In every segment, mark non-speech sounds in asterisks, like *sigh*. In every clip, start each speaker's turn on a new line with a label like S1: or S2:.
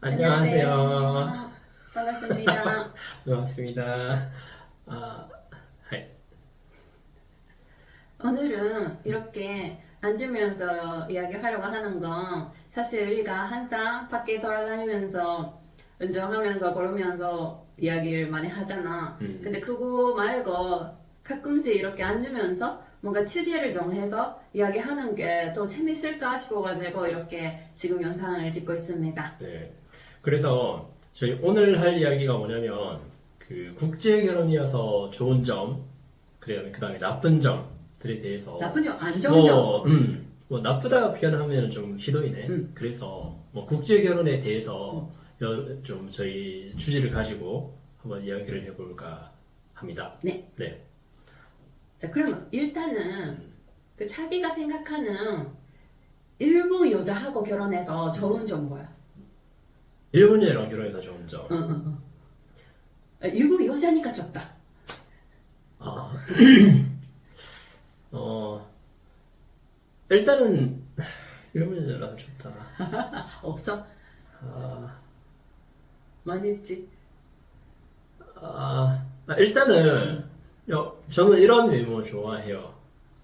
S1: 안녕하세요.
S2: 반갑습니다. *laughs*
S1: 반갑습니다. 아, 하이.
S2: 오늘은 이렇게 앉으면서 이야기하려고 하는 건 사실 우리가 항상 밖에 돌아다니면서 운전하면서 걸으면서 이야기를 많이 하잖아.
S1: 음.
S2: 근데 그거 말고 가끔씩 이렇게 앉으면서 뭔가 취지를 정해서 이야기하는 게 더 재밌을까 싶어가지고 이렇게 지금 영상을 찍고 있습니다.
S1: 네. 그래서 저희 오늘 할 이야기가 뭐냐면 그 국제 결혼이어서 좋은 점, 그래 그 다음에 나쁜 점들에 대해서
S2: 나쁜 점, 안 좋은 점.
S1: 뭐, 음, 뭐 나쁘다 표현하면 좀 희도이네.
S2: 음.
S1: 그래서 뭐 국제 결혼에 대해서 여- 좀 저희 주제를 가지고 한번 이야기를 해볼까 합니다.
S2: 네.
S1: 네.
S2: 자, 그러면 일단은 그 자기가 생각하는 일본 여자하고 결혼해서 좋은 점 뭐야?
S1: 일본 여자랑 결혼해서 좋은 점.
S2: 응, 응, 응. 아, 일본 여자니까 좋다.
S1: 아, *clears throat* 어, 일단은, 일본 여자라서 좋다. *laughs*
S2: 없어?
S1: 아,
S2: 많이 있지.
S1: 아, 아, 일단은, 여- 저는 이런 외모 좋아해요.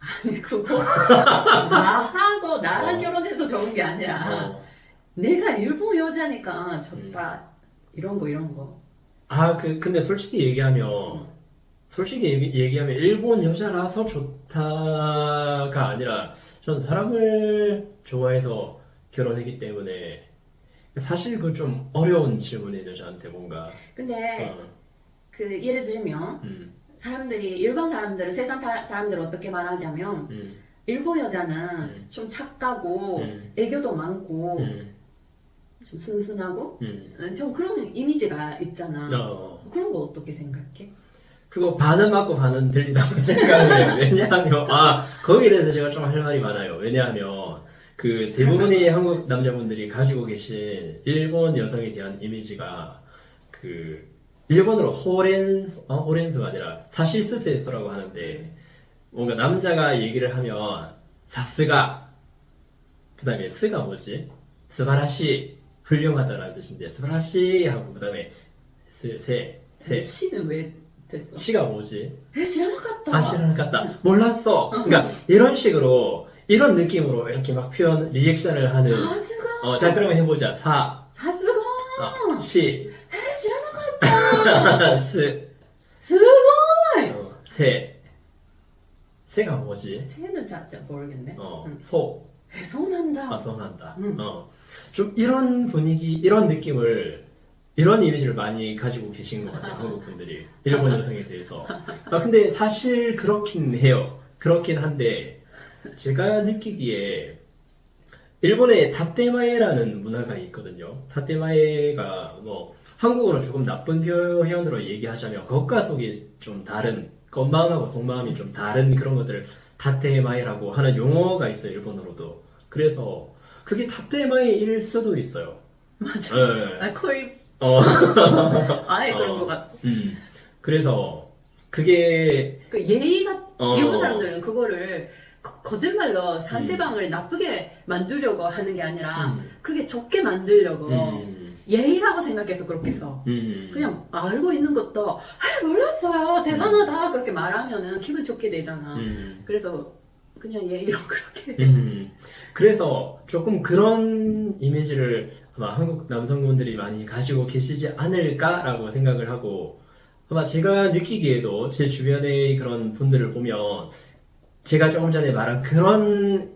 S2: 아니, 그거 *laughs* 나하고 나랑
S1: 어.
S2: 결혼해서 좋은 게 아니라
S1: 어,
S2: 내가 일본 여자니까 좋다. 이런 거, 이런 거.
S1: 아, 그, 근데 솔직히 얘기하면, 솔직히 얘기, 얘기하면 일본 여자라서 좋다가 아니라, 전 사람을 좋아해서 결혼했기 때문에, 사실 그 좀 어려운 질문이에요, 저한테 뭔가.
S2: 근데
S1: 어,
S2: 그 예를 들면
S1: 음,
S2: 사람들이 일본 사람들, 세상 사- 사람들 어떻게 말하자면
S1: 음,
S2: 일본 여자는
S1: 음.
S2: 좀 착하고
S1: 음.
S2: 애교도 많고
S1: 음,
S2: 좀 순순하고
S1: 음.
S2: 어, 좀 그런 이미지가 있잖아.
S1: 어,
S2: 그런 거 어떻게 생각해?
S1: 그거 반은 맞고 반은 들리다고 *laughs* 생각을 해요. 왜냐하면, 아, 거기에 대해서 제가 좀 할 말이 많아요. 왜냐하면, 그 대부분의 한국 남자분들이 가지고 계신 일본 여성에 대한 이미지가, 그, 일본어로 호렌스, 어, 호렌스가 아니라 사실스세서라고 하는데, 뭔가 남자가 얘기를 하면, 사스가, 그 다음에 스가 뭐지? 스바라시, 훌륭하다라는 뜻인데, 스바라시 하고, 그 다음에, 스, 세, 세.
S2: 시는 왜 됐어?
S1: 시가 뭐지?
S2: 에 지나갔다
S1: 아, 같다. 몰랐어. 그러니까 이런 식으로 이런 느낌으로 이렇게 막 표현 리액션을 하는.
S2: 사스가
S1: 어, 자 그러면 해보자. 사,
S2: 사스가
S1: 어, 시,
S2: 에 지나갔다.
S1: 스,
S2: 스고이. *laughs*
S1: 어, 세. 세가 뭐지?
S2: 새는 잘, 잘 모르겠네.
S1: 어,
S2: 응.
S1: 소,
S2: 배송한다.
S1: 아성한다.
S2: 응.
S1: 어, 좀 이런 분위기, 이런 느낌을 이런 이미지를 많이 가지고 계신 것 같아요. *laughs* 한국 분들이 일본 여성에 대해서. 아, 근데 사실 그렇긴 해요. 그렇긴 한데 제가 느끼기에 일본에 다떼마에라는 문화가 있거든요. 다떼마에가 뭐 한국어로 조금 나쁜 표현으로 얘기하자면 겉과 속이 좀 다른 겉마음하고 속마음이 좀 다른 그런 것들을 다떼마에라고 하는 용어가 있어요. 일본어로도. 그래서 그게 다떼마에일 수도 있어요.
S2: 맞아.
S1: 네.
S2: 아, 거의
S1: 어, *laughs*
S2: 아예 그런
S1: 어.
S2: 것 같아.
S1: 음. 그래서 그게
S2: 그 예의가
S1: 어.
S2: 일본 사람들은 그거를 거- 거짓말로 상대방을 나쁘게 만들려고 하는 게 아니라
S1: 음.
S2: 그게 좋게 만들려고
S1: 음,
S2: 예의라고 생각해서 그렇게 써.
S1: 음,
S2: 그냥 알고 있는 것도 아 몰랐어요 대단하다 그렇게 말하면은 기분 좋게 되잖아.
S1: 음.
S2: 그래서 그냥 예의로 *laughs* 그렇게.
S1: 음, 그래서 조금 그런 이미지를 아마 한국 남성분들이 많이 가지고 계시지 않을까라고 생각을 하고 아마 제가 느끼기에도 제 주변의 그런 분들을 보면 제가 조금 전에 말한 그런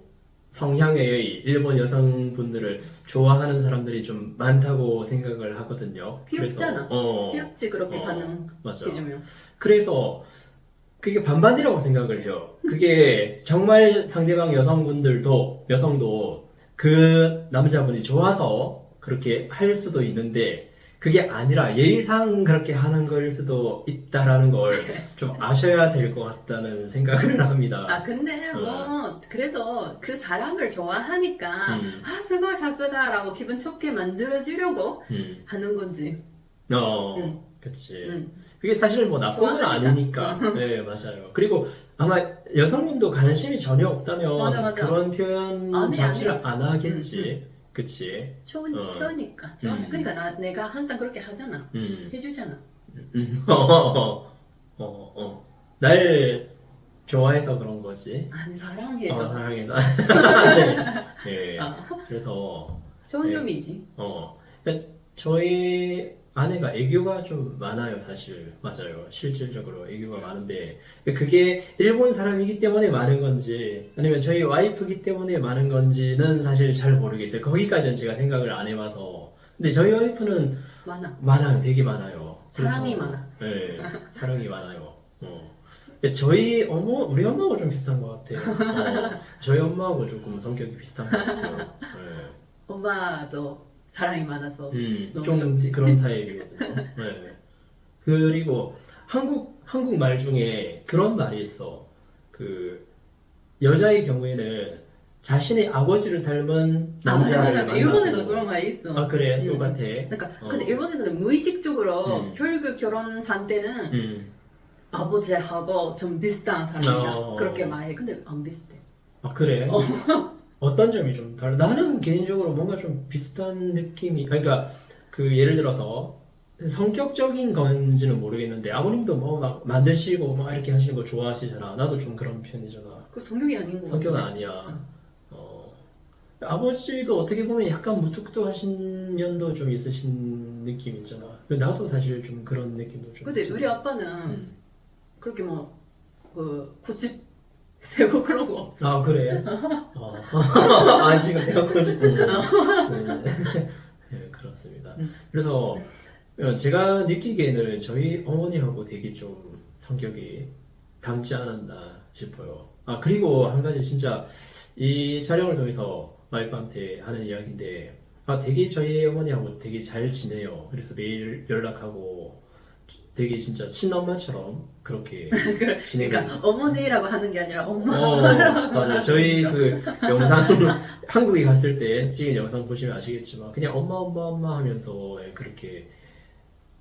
S1: 성향의 일본 여성분들을 좋아하는 사람들이 좀 많다고 생각을 하거든요.
S2: 귀엽잖아.
S1: 그래서, 어,
S2: 귀엽지 그렇게
S1: 어, 맞아.
S2: 반응해주면.
S1: 그래서 그게 반반이라고 생각을 해요. 그게 정말 상대방 여성분들도 여성도 그 남자분이 좋아서 그렇게 할 수도 있는데 그게 아니라 예의상 그렇게 하는 걸 수도 있다라는 걸 좀 아셔야 될 것 같다는 생각을 합니다.
S2: 아 근데 뭐 그래도 그 사람을 좋아하니까
S1: 음,
S2: 아 스가 사스가라고 기분 좋게 만들어주려고
S1: 음,
S2: 하는 건지.
S1: 어,
S2: 음.
S1: 그치.
S2: 응.
S1: 그게 사실 뭐 나쁜 건. 아니니까. 네, 맞아요. 그리고 아마 여성분도 관심이 전혀 없다면
S2: 맞아, 맞아.
S1: 그런 표현
S2: 안 해,
S1: 자체를
S2: 안 해.
S1: 안 하겠지. 그치.
S2: 초,
S1: 어.
S2: 초니까. 초.
S1: 음.
S2: 그러니까 나, 내가 항상 그렇게 하잖아.
S1: 음.
S2: 해주잖아.
S1: 음. 어, *laughs* 어, 어, 어. 날 좋아해서 그런 거지.
S2: 아니,
S1: 어,
S2: 사랑해서.
S1: 사랑해서. *laughs* 네. 네.
S2: 어.
S1: 그래서,
S2: 좋은
S1: 네.
S2: 점이지.
S1: 어. 저희 아내가 애교가 좀 많아요, 사실. 맞아요. 실질적으로 애교가 많은데. 그게 일본 사람이기 때문에 많은 건지, 아니면 저희 와이프기 때문에 많은 건지는 사실 잘 모르겠어요. 거기까지는 제가 생각을 안 해봐서. 근데 저희 와이프는
S2: 많아.
S1: 많아요, 되게 많아요.
S2: 사랑이
S1: 그래서-
S2: 많아.
S1: 네, 사랑이 많아요. 어. 저희 어머, 우리 엄마하고 좀 비슷한 것 같아요. 어, 저희 엄마하고 조금 성격이 비슷한 것 같아요. 네. *laughs*
S2: 엄마도 사랑이 많아서.
S1: 음,
S2: 너무
S1: 좀
S2: 좋지.
S1: 그런 타입이거든요. 네. 그리고 한국 한국 말 중에 그런 말이 있어. 그 여자의 경우에는 자신의 아버지를 닮은
S2: 아,
S1: 남자를
S2: 맞아. 일본에서. 그런 말이 있어.
S1: 아 그래
S2: 음.
S1: 똑같아.
S2: 그러니까
S1: 어.
S2: 근데 일본에서는 무의식적으로
S1: 음.
S2: 결국 결혼 상태는
S1: 음.
S2: 아버지하고 좀 비슷한 사람이다
S1: 어.
S2: 그렇게 말해 근데 안 비슷해
S1: 아 그래? 어. 떤 점이 좀 달라? 나는 개인적으로 뭔가 좀 비슷한 느낌이 그러니까 그 예를 들어서 성격적인 건지는 모르겠는데 아버님도 뭐 막 만드시고 막 이렇게 하시는 거 좋아하시잖아. 나도 좀 그런 편이잖아.
S2: 그 성격이 아닌 거
S1: 성격은 아니야. 어. 아버지도 어떻게 보면 약간 무뚝뚝하신 면도 좀 있으신 느낌이잖아. 나도 사실 좀 그런 느낌도 좀.
S2: 근데
S1: 있잖아.
S2: 우리 아빠는
S1: 음.
S2: 그렇게 뭐 그 고집 세고 그런 거 없어
S1: 아 그래? *laughs* 어. *laughs* 아 지금 내가 고집고 네. *laughs* 네, 그렇습니다.
S2: 음.
S1: 그래서 제가 느끼기에는 저희 어머니하고 되게 좀 성격이 닮지 않았나 싶어요. 아 그리고 한 가지 진짜 이 촬영을 통해서 와이프한테 하는 이야기인데 아 되게 저희 어머니하고 되게 잘 지내요. 그래서 매일 연락하고 되게 진짜 친엄마처럼 그렇게 *laughs*
S2: 그러니까 어머니라고 하는 게 아니라 엄마
S1: 어, 맞아요. 저희 그 영상 *laughs* 한국에 갔을 때 찍은 영상 보시면 아시겠지만 그냥 엄마 엄마 엄마 하면서 예, 그렇게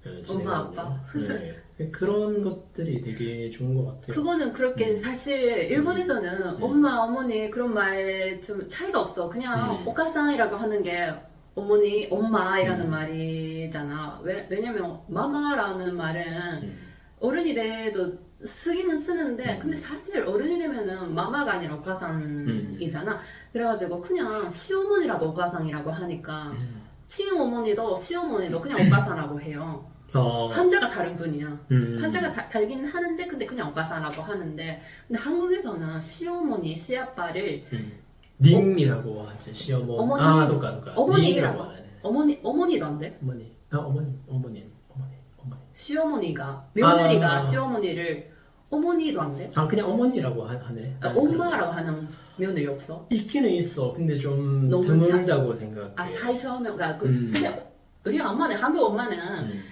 S1: 예, 지내거든요.
S2: 아빠?
S1: 네. 그런 것들이 되게 좋은 것 같아요.
S2: 그거는 그렇게
S1: 음.
S2: 사실 일본에서는
S1: 음.
S2: 엄마 어머니 그런 말 좀 차이가 없어 그냥
S1: 음.
S2: 오카상이라고 하는 게 어머니 엄마이라는
S1: 음.
S2: 말이 잖아 왜, 왜냐면 마마라는 말은
S1: 음,
S2: 어른이 돼도 쓰기는 쓰는데
S1: 음.
S2: 근데 사실 어른이 되면은 마마가 아니라 오카상이잖아 그래가지고 그냥 시어머니라도 오카상이라고 하니까
S1: 음.
S2: 친어머니도 시어머니도 그냥 오카상이라고 해요
S1: 어,
S2: 한자가 다른 분이야
S1: 음,
S2: 한자가 다, 다르긴 하는데 근데 그냥 오가사라고 하는데 근데 한국에서는 시어머니 시아빠를
S1: 음. 님이라고 하지 시어머.
S2: 어머니.
S1: 아, 똑까 똑까.
S2: 어머니라고.
S1: 하네.
S2: 어머니 어머니도 안 돼?
S1: 어머니. 아, 어머니, 어머님, 어머니, 어머니.
S2: 시어머니가 며느리가
S1: 아.
S2: 시어머니를 어머니도 안 돼?
S1: 아, 그냥 어머니라고 하, 하네.
S2: 아, 엄마라고 하는 며느리 없어?
S1: 있기는 있어. 근데 좀
S2: 너무
S1: 드물다고 생각해.
S2: 아 사이 처음에 그러니까 그,
S1: 음.
S2: 근데 우리 엄마는 한국 엄마는
S1: 음.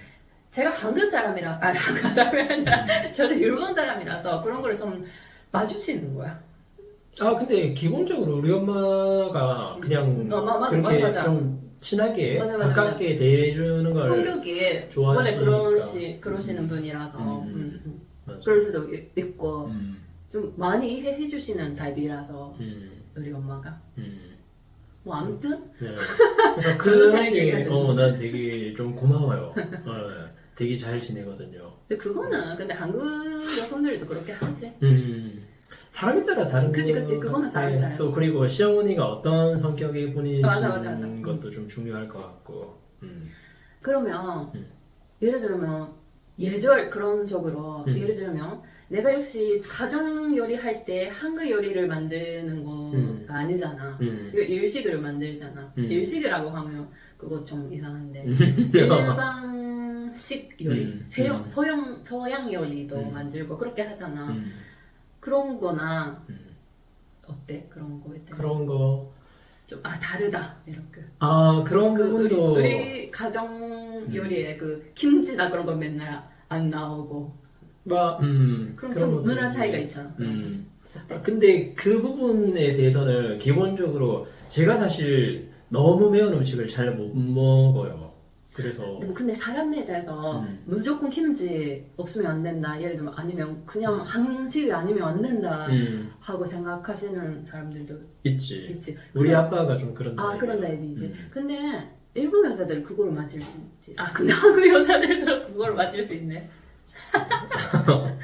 S2: 제가 한국 사람이라 아 한국 사람이 아니라
S1: 음.
S2: 저는 일본 사람이라서 그런 거를 좀 마주치는 거야.
S1: 아 근데 기본적으로 우리 엄마가 그냥
S2: 어, 마- 맞아,
S1: 그렇게
S2: 맞아, 맞아.
S1: 좀 친하게
S2: 맞아, 맞아,
S1: 가깝게 대해주는 걸
S2: 성격이
S1: 좋아하시니까.
S2: 원래 그러시 그러시는 분이라서
S1: 음.
S2: 음, 음.
S1: 맞아.
S2: 그럴 수도 있- 있고
S1: 음,
S2: 좀 많이 이해해 주시는 타입이라서
S1: 음,
S2: 우리 엄마가
S1: 음.
S2: 뭐 아무튼
S1: 네. 그래서 *laughs*
S2: 저도
S1: 그
S2: 되게
S1: 형이 어난 되게 좀 고마워요. *laughs* 어, 되게 잘 지내거든요.
S2: 근데 그거는 근데 한국 여성들도 그렇게 하지
S1: 음. 사람에 따라 다른
S2: 그치,
S1: 것
S2: 그치. 그거는 사람에
S1: 같아.
S2: 따라.
S1: 또 그리고 시어머니가 어떤 성격의 분이신
S2: 맞아, 맞아, 맞아.
S1: 것도 좀 중요할 것 같고. 음.
S2: 그러면
S1: 음.
S2: 예를 들면 예절 그런 쪽으로
S1: 음.
S2: 예를 들면 내가 역시 가정 요리할 때 한국 요리를 만드는 거가
S1: 음.
S2: 아니잖아
S1: 음.
S2: 그 일식을 만들잖아
S1: 음.
S2: 일식이라고 하면 그거 좀 이상한데
S1: 음. *laughs*
S2: 일반식 요리
S1: 음.
S2: 서양,
S1: 음.
S2: 서양, 서양 요리도
S1: 음.
S2: 만들고 그렇게 하잖아
S1: 음.
S2: 그런 거나
S1: 음.
S2: 어때? 그런 거에 대해
S1: 그런 거.
S2: 좀, 아, 다르다. 이렇게.
S1: 아, 그런
S2: 그, 우리,
S1: 부분도.
S2: 우리 가정 요리에 그, 김치나 그런 거 맨날 안 나오고.
S1: 막, 음.
S2: 그럼
S1: 그런
S2: 좀 문화 차이가. 있잖아.
S1: 음. 아, 근데 그 부분에 대해서는 기본적으로 제가 사실 너무 매운 음식을 잘 못 먹어요. 그래서
S2: 근데, 근데 사람에 대해서
S1: 음.
S2: 무조건 김치 없으면 안 된다. 예를 들면 아니면 그냥 한식이 아니면 안 된다
S1: 음,
S2: 하고 생각하시는 사람들도
S1: 있지.
S2: 있지.
S1: 우리
S2: 근데-
S1: 아빠가 좀 그런
S2: 아. 그런 타입이지.
S1: 음.
S2: 근데 일본 여자들 그거를 맞을 수 있지. 아 근데 *laughs* 한국 여자들도 그걸 맞을 수 있네. *laughs*
S1: 어.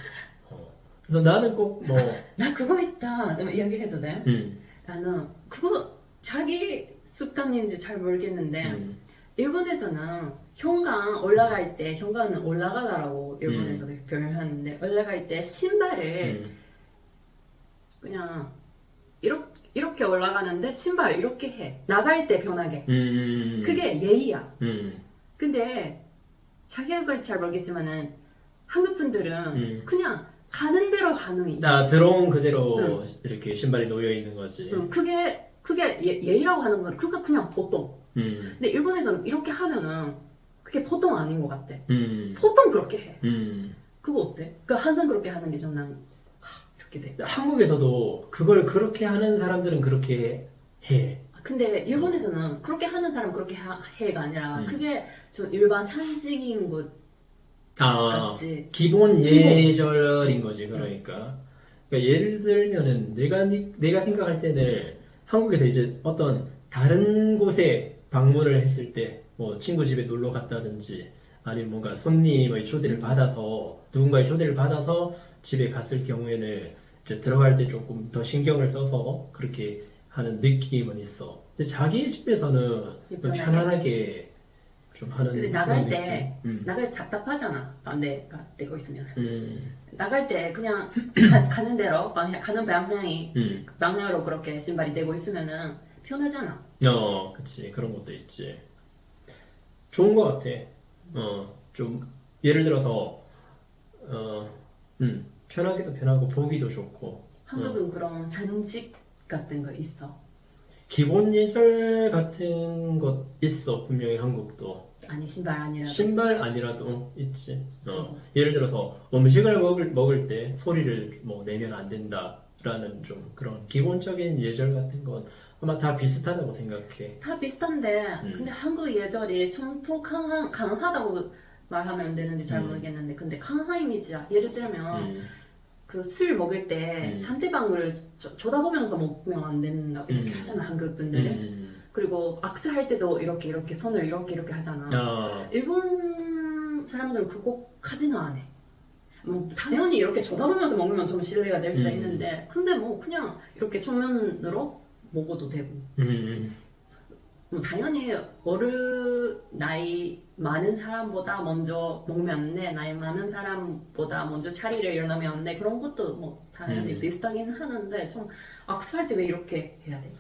S1: 그래서 나는 꼭 뭐, *laughs*
S2: 나 그거 있다. 좀 이야기해도 돼?
S1: 음,
S2: 나는 그거 자기 습관인지 잘 모르겠는데
S1: 음,
S2: 일본에서는 현관 올라갈 때 현관은 올라가다라고 일본에서 도 표현하는데 올라갈 때 신발을
S1: 음,
S2: 그냥 이렇게, 이렇게 올라가는데 신발 이렇게 해. 나갈 때 변하게.
S1: 음,
S2: 그게 예의야.
S1: 음,
S2: 근데 자기가 그럴지 잘 모르겠지만은 한국 분들은
S1: 음.
S2: 그냥 가는 대로 가는
S1: 이나 들어온 그대로 이렇게 신발이 놓여 있는 거지.
S2: 응, 그게 그게 예, 예의라고 하는 건 그게 그냥 보통
S1: 음,
S2: 근데 일본에서는 이렇게 하면은 그게 보통 아닌 것 같아
S1: 음,
S2: 보통 그렇게 해
S1: 음.
S2: 그거 어때? 그 항상 그렇게 하는 게 좀 난 이렇게 돼
S1: 한국에서도 그걸 그렇게 하는 사람들은 그렇게 해.
S2: 근데 일본에서는 그렇게 하는 사람 그렇게 하, 해가 아니라
S1: 음.
S2: 그게 좀 일반 산식인 것
S1: 아,
S2: 같지.
S1: 기본
S2: 기본.
S1: 예절인 거지, 그러니까. 그러니까 예를 들면은 내가, 니- 내가 생각할 때는 한국에서 이제 어떤 다른 곳에 방문을 했을 때, 뭐 친구 집에 놀러 갔다든지, 아니면 뭔가 손님의 초대를 받아서, 누군가의 초대를 받아서 집에 갔을 경우에는 이제 들어갈 때 조금 더 신경을 써서 그렇게 하는 느낌은 있어. 근데 자기 집에서는 좀
S2: 편하게.
S1: 편안하게 좀 하는
S2: 근데 나갈 때?
S1: 음.
S2: 나갈 때 답답하잖아. 반대가 되고 있으면
S1: 음,
S2: 나갈 때 그냥 가, 가는 대로 방향, 가는 방향이
S1: 음.
S2: 방향으로 그렇게 신발이 되고 있으면은 편하잖아.
S1: 어, 그치. 그런 것도 있지. 좋은 것 같아. 어, 좀, 예를 들어서, 어, 음, 편하기도 편하고, 보기도 좋고,
S2: 한국은 그런 산식 같은 거 있어.
S1: 기본 예절 같은 것 있어, 분명히 한국도.
S2: 아니 신발 아니라도.
S1: 신발 아니라도 있지. 어,
S2: 그거.
S1: 예를 들어서, 음식을 먹을, 먹을 때 소리를 뭐 내면 안 된다라는 좀 그런 기본적인 예절 같은 건 아마 다 비슷하다고 생각해.
S2: 다 비슷한데
S1: 음.
S2: 근데 한국 예절이 청토 강한, 강하다고 말하면 되는지 잘
S1: 음.
S2: 모르겠는데 근데 강한 이미지야 예를 들면
S1: 음,
S2: 그 술 먹을 때
S1: 음.
S2: 상대방을 저- 쳐다보면서 먹으면 안 된다고 이렇게
S1: 음.
S2: 하잖아 한국 분들은
S1: 음,
S2: 그리고 악수할 때도 이렇게 이렇게 손을 이렇게 이렇게 하잖아
S1: 아,
S2: 일본 사람들은 그거까지는 안 해. 뭐 당연히 이렇게 쳐다보면서 먹으면 좀 신뢰가 될 수도
S1: 음.
S2: 있는데 근데 뭐 그냥 이렇게 정면으로 먹어도 되고
S1: 음,
S2: 뭐 당연히 어른 나이 많은 사람보다 먼저 먹으면 안 돼. 나이 많은 사람보다 먼저 차리를 일어나면 안 돼. 그런 것도 뭐 당연히
S1: 음.
S2: 비슷하긴 하는데 좀 악수할 때 왜 이렇게 해야 돼?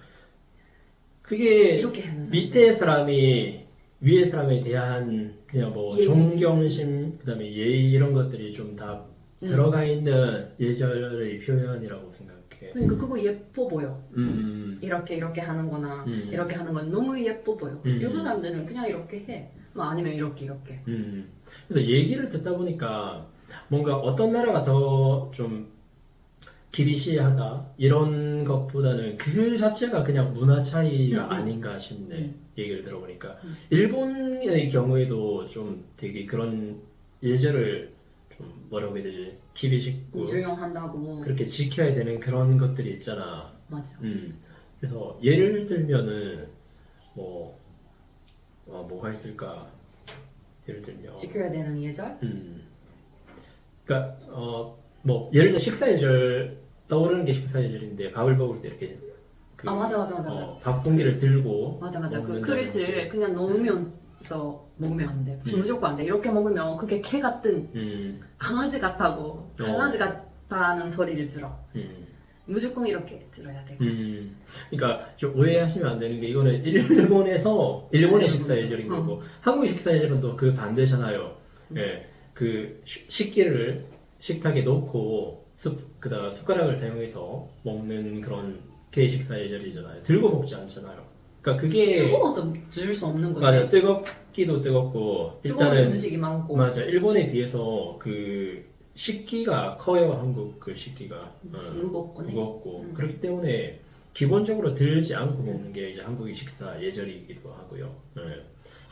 S1: 그게
S2: 이렇게 하는 사람.
S1: 밑에 사람이 위에 사람에 대한 그냥 뭐
S2: 예의지.
S1: 존경심 그다음에 예의 이런 것들이 좀다
S2: 음.
S1: 들어가 있는 예절의 표현이라고 생각해.
S2: 그러니까 그거 예뻐 보여.
S1: 음,
S2: 이렇게 이렇게 하는 거나
S1: 음.
S2: 이렇게 하는 건 너무 예뻐 보여.
S1: 음.
S2: 일본 사람들은 그냥 이렇게 해. 뭐 아니면 이렇게 이렇게.
S1: 음. 그래서 얘기를 듣다 보니까 뭔가 어떤 나라가 더좀 기리시하다 이런 것보다는 그 자체가 그냥 문화 차이가
S2: 음, 음.
S1: 아닌가 싶네
S2: 음.
S1: 얘기를 들어보니까
S2: 음.
S1: 일본의 경우에도 좀 되게 그런 예절을 좀 뭐라고 해야 되지 기리식고
S2: 중용한다고.
S1: 그렇게 지켜야 되는 그런 것들이 있잖아
S2: 맞아.
S1: 음. 그래서 예를 들면은 뭐 어, 뭐가 있을까 예를 들면
S2: 지켜야 되는 예절?
S1: 음. 그러니까 어 뭐 예를 들어 식사 예절 떠오르는 게 식사 예절인데 밥을 먹을 때 이렇게 그,
S2: 아, 맞아, 맞아, 맞아, 맞아.
S1: 어, 밥 공기를 들고
S2: 맞아 맞아. 그
S1: 먹는다든지.
S2: 그릇을 그냥 놓으면 서 먹으면 안 돼.
S1: 음.
S2: 무조건 안 돼. 이렇게 먹으면 그게 개 같은
S1: 음,
S2: 강아지 같다고 강아지 같다는 소리를 들어.
S1: 음,
S2: 무조건 이렇게 들어야 돼.
S1: 음. 그러니까 좀 오해하시면 안 되는 게 이거는 일본에서 일본의
S2: 아,
S1: 식사. 예절인
S2: 어.
S1: 거고 한국의 식사 예절은 또 그 반대잖아요.
S2: 음.
S1: 예, 그 시- 식기를 식탁에 놓고 숟 그다음 숟가락을 사용해서 먹는 그런 게 식사 예절이잖아요. 들고 먹지 않잖아요. 그러니까 그게
S2: 뜨거워서 줄 수 없는 거지.
S1: 맞아 뜨겁기도 뜨겁고
S2: 뜨거운
S1: 일단은
S2: 음식이 많고.
S1: 맞아 일본에 비해서 그 식기가 커요 한국 그 식기가 어,
S2: 무겁고. 네.
S1: 무겁고
S2: 음.
S1: 그렇기 때문에 기본적으로 들지 않고 먹는 게 이제 한국의 식사 예절이기도 하고요. 예.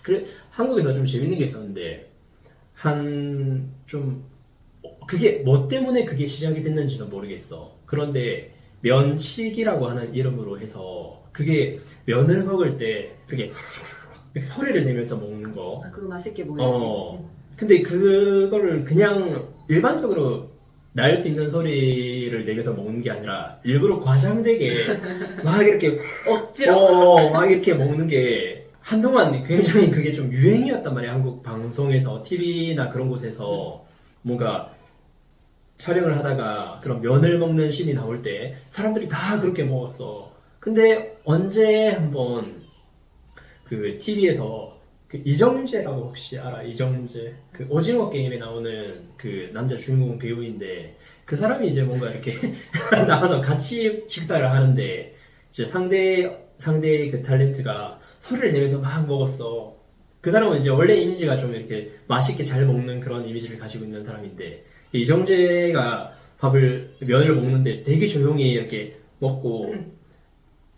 S1: 그래 한국에서 좀 재밌는 게 있었는데 한 좀 그게 뭐 때문에 그게 시작이 됐는지는 모르겠어. 그런데 면치기라고 하는 이름으로 해서 그게 면을 먹을 때 그게 이렇게 소리를 내면서 먹는 거.
S2: 아, 그거 맛있게 보여야지.
S1: 어. 근데 그거를 그냥 일반적으로 날 수 있는 소리를 내면서 먹는 게 아니라 일부러 과장되게 *laughs* 막 이렇게
S2: 억지로.
S1: 어, 막 이렇게 먹는 게 한동안 굉장히 그게 좀 유행이었단 말이야. 한국 방송에서, TV나 그런 곳에서 뭔가 촬영을 하다가 그런 면을 먹는 씬이 나올 때 사람들이 다 그렇게 먹었어. 근데 언제 한번 그 TV에서 그 이정재라고 혹시 알아? 이정재. 그 오징어 게임에 나오는 그 남자 주인공 배우인데 그 사람이 이제 뭔가 이렇게 *laughs* 나와서 같이 식사를 하는데 이제 상대 상대의 그 탤런트가 소리를 내면서 막 먹었어. 그 사람은 이제 원래 이미지가 좀 이렇게 맛있게 잘 먹는 그런 이미지를 가지고 있는 사람인데 이정재가 밥을 면을 먹는데 되게 조용히 이렇게 먹고
S2: 음.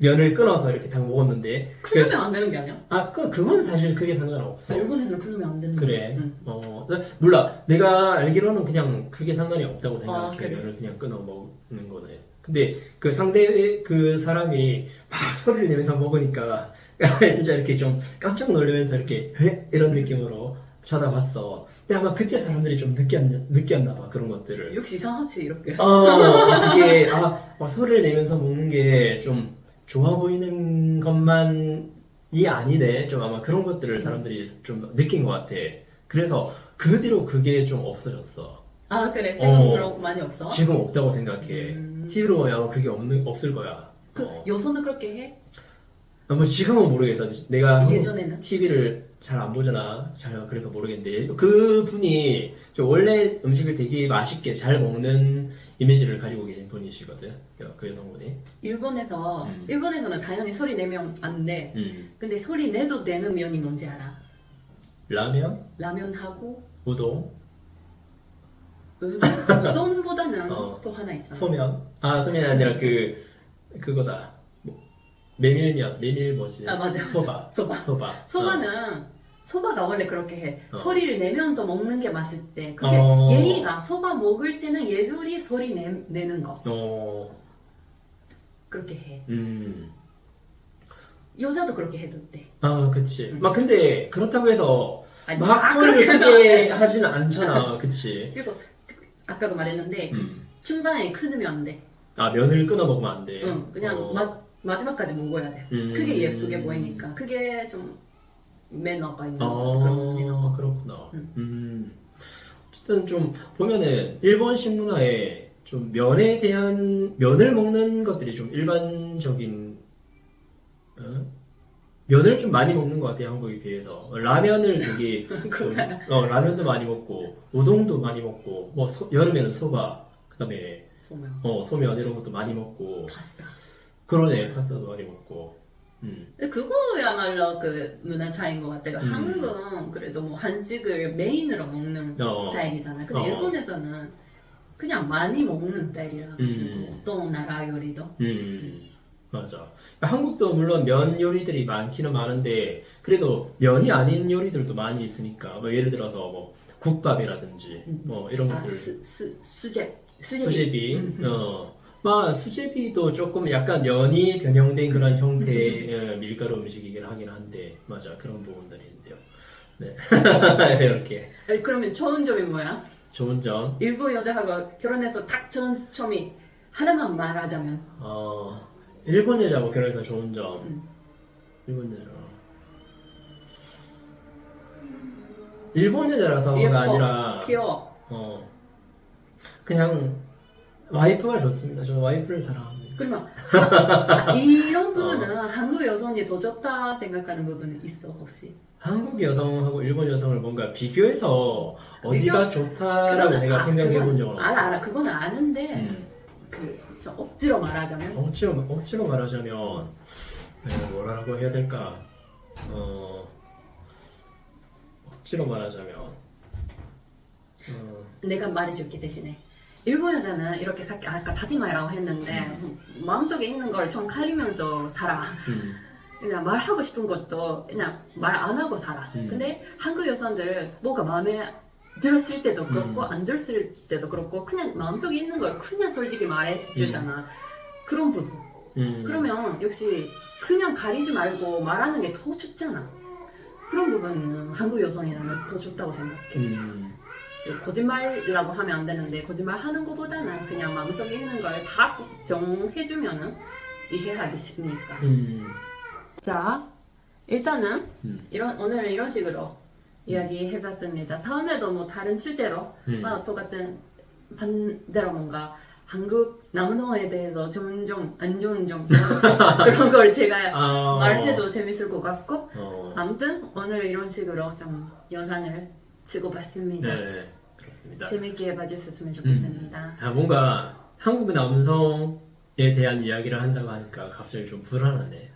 S1: 면을 끊어서 이렇게 다 먹었는데
S2: 크면 안 되는 게 아니야?
S1: 아, 그, 그건 사실 크게 상관없어.
S2: 아, 일본에서는 크면 안 되는
S1: 그래.
S2: 응.
S1: 어, 나- 몰라. 내가 알기로는 그냥 크게 상관이 없다고 생각해.
S2: 아, 그래?
S1: 면을 그냥 끊어 먹는 거네. 근데 그 상대 그 사람이 막 소리를 내면서 먹으니까 *laughs* 진짜 이렇게 좀 깜짝 놀라면서 이렇게 에? 이런 느낌으로 쳐다봤어. 근데 아마 그때 사람들이 좀 느꼈, 느꼈나 봐. 그런 것들을.
S2: 역시 이상하지 이렇게.
S1: 어, 그게, 아, 와, 소리를 내면서 먹는 게 좀 좋아 보이는 것만이 아니네. 좀 아마 그런 것들을 사람들이 좀 느낀 것 같아. 그래서 그 뒤로 그게 좀 없어졌어.
S2: 아 그래 지금
S1: 어.
S2: 그런 거 많이 없어?
S1: 지금 없다고 생각해.
S2: 음.
S1: TV로 아마 그게 없는, 없을 거야.
S2: 그
S1: 어.
S2: 여선도 그렇게 해?
S1: 아, 뭐 지금은 모르겠어. 내가
S2: 예전에는?
S1: TV를 잘 안 보잖아. 잘 그래서 모르겠는데 그 분이 저 원래 음식을 되게 맛있게 잘 먹는 이미지를 가지고 계신 분이시거든. 그- 그 여성분이.
S2: 일본에서
S1: 음.
S2: 일본에서는 당연히 소리 내면 안 돼.
S1: 음.
S2: 근데 소리 내도 되는 면이 뭔지 알아?
S1: 라면,
S2: 라면하고
S1: 우동,
S2: 우동, 우동보다는 *laughs*
S1: 어.
S2: 또 하나 있잖아.
S1: 소면. 아 소면이 아니라 그 그거다. 뭐, 메밀면, 메밀 뭐지?
S2: 아 맞아. 맞아.
S1: 소바.
S2: 소바.
S1: 소바.
S2: 소바는 소바가 원래 그렇게 해.
S1: 어.
S2: 소리를 내면서 먹는 게 맛있대. 그게
S1: 어.
S2: 예의가 소바 먹을 때는 예절이 소리 내, 내는 거.
S1: 어,
S2: 그렇게 해.
S1: 음.
S2: 여자도 그렇게 해도 돼.
S1: 아, 그치.
S2: 음.
S1: 막 근데 그렇다고 해서
S2: 아니,
S1: 막
S2: 아,
S1: 소리를
S2: 그렇게
S1: 크게
S2: 하면
S1: 하지는 않잖아. 그치.
S2: 그리고 아까도 말했는데 그
S1: 음.
S2: 중간에 끊으면 안 돼.
S1: 아, 면을 끊어 먹으면 안 돼.
S2: 응, 그냥
S1: 어.
S2: 마, 마지막까지 먹어야 돼.
S1: 음.
S2: 그게 예쁘게 보이니까. 그게 좀 매너가 있는
S1: 아,
S2: 그런 매너.
S1: 그렇구나.
S2: 음.
S1: 음. 어쨌든 좀 보면은 일본식 문화에 좀 면에 대한 면을 먹는 것들이 좀 일반적인 어? 면을 좀 많이 먹는 것 같아요 한국에 비해서 라면을 되게 *laughs* 좀, 어, 라면도 많이 먹고 우동도 많이 먹고 뭐 소- 여름에는 소바 그다음에
S2: 소면.
S1: 어, 소면 이런 것도 많이 먹고
S2: 파스타.
S1: 그러네 파스타도 많이 먹고 음.
S2: 근데 그거야말로 그 문화 차이인 것 같아요.
S1: 음.
S2: 한국은 그래도 뭐 한식을 메인으로 먹는
S1: 어.
S2: 스타일이잖아. 근데
S1: 어.
S2: 일본에서는 그냥 많이 먹는 스타일이라 가지고
S1: 음.
S2: 어떤 나라 요리도
S1: 음, 맞아. 한국도 물론 면 요리들이 많기는 많은데, 그래도 면이 아닌 요리들도 많이 있으니까, 뭐 예를 들어서 뭐 국밥이라든지,
S2: 음.
S1: 뭐 이런
S2: 아
S1: 것들,
S2: 수, 수, 수제 수제비.
S1: 수제비,
S2: 음.
S1: 어, 막 수제비도 조금 약간 면이 변형된 그런 형태의 어, 밀가루 음식이긴 하긴 한데, 맞아. 그런 부분들이 있는데요. 네. *laughs* 이렇게.
S2: 아니, 그러면 좋은 점이 뭐야?
S1: 좋은 점,
S2: 일본 여자하고 결혼해서 딱 좋은 점이 하나만 말하자면
S1: 어, 일본 여자하고 결혼해서 좋은 점,
S2: 음.
S1: 일본 여자. 일본 여자라서가
S2: 예뻐,
S1: 아니라
S2: 귀여워.
S1: 어 그냥 와이프가 좋습니다. 저는 와이프를 사랑합니다.
S2: 그러면 하- 아, 이런 부분은
S1: 어.
S2: 한국 여성이 더 좋다 생각하는 부분은 있어 혹시?
S1: 한국 여성하고 일본 여성을 뭔가 비교해서 어디가 좋다라고
S2: 그거는-
S1: 내가
S2: 아,
S1: 생각해 본
S2: 그건
S1: 적은 없어.
S2: 알아 알아 그건 아는데
S1: 음.
S2: 그저 억지로 말하자면
S1: 억지로 억지로 말하자면 내가 뭐라고 해야 될까? 어 억지로 말하자면 어,
S2: 내가 말해줄게 대신에 일본 여자는 이렇게 사, 아까 다티마이라고 했는데 마음속에 있는 걸 좀 가리면서 살아
S1: 음,
S2: 그냥 말하고 싶은 것도 그냥 말 안 하고 살아.
S1: 음.
S2: 근데 한국 여성들 뭐가 마음에 들었을 때도 그렇고
S1: 음.
S2: 안 들었을 때도 그렇고 그냥 마음속에 있는 걸 그냥 솔직히 말해주잖아. 그런 부분.
S1: 음.
S2: 그러면 역시 그냥 가리지 말고 말하는 게 더 좋잖아. 그런 부분은 한국 여성이라면 더 좋다고 생각해.
S1: 음.
S2: 거짓말이라고 하면 안 되는데 거짓말 하는 것보다는 그냥 마음속에 있는 걸 다 정해주면은 이해하기 쉽으니까.
S1: 음.
S2: 자, 일단은
S1: 음.
S2: 이런 오늘은 이런 식으로 이야기해봤습니다. 다음에도 뭐 다른 주제로
S1: 음.
S2: 아, 똑같은 반대로 뭔가 한국 남성에 대해서 점점 안 좋은 점 *laughs* 그런 걸 제가
S1: 아.
S2: 말해도 재밌을 것 같고
S1: 어.
S2: 아무튼 오늘 이런 식으로 좀 영상을 찍어봤습니다.
S1: 네, 그렇습니다.
S2: 재밌게 봐주셨으면 좋겠습니다.
S1: 아, 뭔가 한국 남성에 대한 이야기를 한다고 하니까 갑자기 좀 불안하네.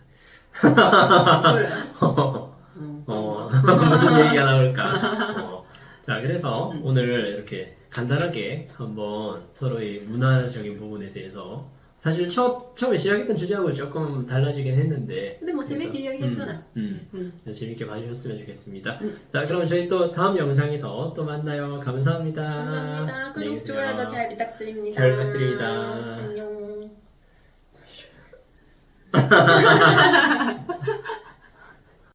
S2: 그래. *laughs*
S1: 어,
S2: 어.
S1: 무슨 얘기가 나올까. 어. 자, 그래서
S2: 음.
S1: 오늘 이렇게 간단하게 한번 서로의 문화적인 부분에 대해서 사실 첫, 처음에 시작했던 주제하고 조금 달라지긴 했는데
S2: 근데 뭐 재밌게 이야기했잖아.
S1: 음,
S2: 음.
S1: 음. 재밌게 봐주셨으면 좋겠습니다.
S2: 음.
S1: 자, 그럼 저희 또 다음 영상에서 또 만나요. 감사합니다.
S2: 감사합니다. 구독,
S1: 안녕히
S2: 좋아요도. 잘 부탁드립니다.
S1: 잘 부탁드립니다.
S2: 안녕. *laughs*